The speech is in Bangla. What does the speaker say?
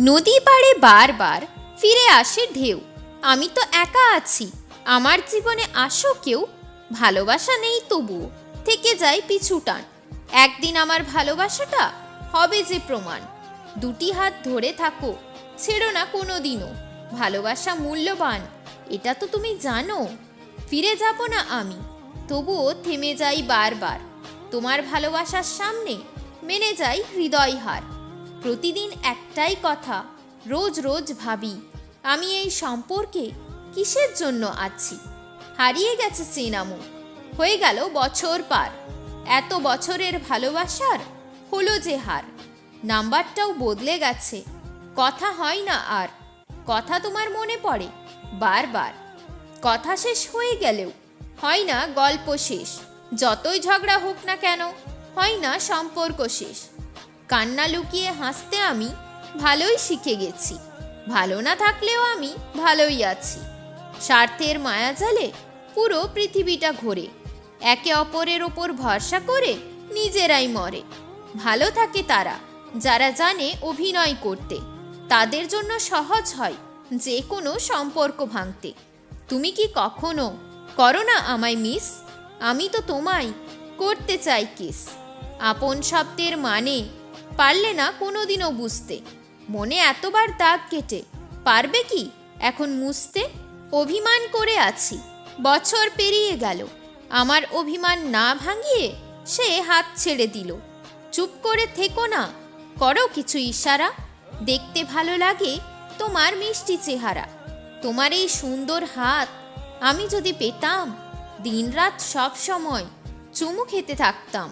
নদী পাড়ে বারবার ফিরে আসে ঢেউ। আমি তো একা আছি। আমার জীবনে আসো কেউ? ভালোবাসা নেই তবুও। থেকে যায় পিছু টান। একদিন আমার ভালোবাসাটা হবে যে প্রমাণ। দুটি হাত ধরে থাকো, ছেড়ো না কোনো দিনও ভালোবাসা মূল্যবান, এটা তো তুমি জানো। ফিরে যাব না আমি, তবুও থেমে যাই বারবার। তোমার ভালোবাসার সামনে মেনে যাই হৃদয় হার প্রতিদিন একটাই কথা, রোজ রোজ ভাবি, আমি এই সম্পর্কে কিসের জন্য আছি? হারিয়ে গেছে চেনামু হয়ে গেল বছর পার। এত বছরের ভালোবাসার হলো যে হার। নাম্বারটাও বদলে গেছে। কথা হয় না আর। কথা তোমার মনে পড়ে বারবার। কথা শেষ হয়ে গেলেও হয় না গল্প শেষ। যতই ঝগড়া হোক না কেন, হয় না সম্পর্ক শেষ। কান্না লুকিয়ে হাসতে আমি ভালোই শিখে গেছি। ভালো না থাকলেও আমি ভালোই আছি। স্বার্থের মায়াজালে পুরো পৃথিবীটা ঘোরে। একে অপরের ওপর ভরসা করে নিজেরাই মরে। ভালো থাকে তারা, যারা জানে অভিনয় করতে। তাদের জন্য সহজ হয় যে কোনো সম্পর্ক ভাঙতে। তুমি কি কখনো করো না আমায় মিস? আমি তো তোমায় করতে চাই কিস। আপন শব্দের মানে পারলে না কোনোদিনও বুঝতে। মনে এতবার দাগ কেটে, পারবে কি? এখন মুছতে অভিমান করে আছি। বছর পেরিয়ে গেল। আমার অভিমান না ভাঙিয়ে সে হাত ছেড়ে দিল। চুপ করে থেকো না, করো কিছু ইশারা। দেখতে ভালো লাগে তোমার মিষ্টি চেহারা। তোমার এই সুন্দর হাত আমি যদি পেতাম, দিনরাত সব সময় চুমু খেতে থাকতাম।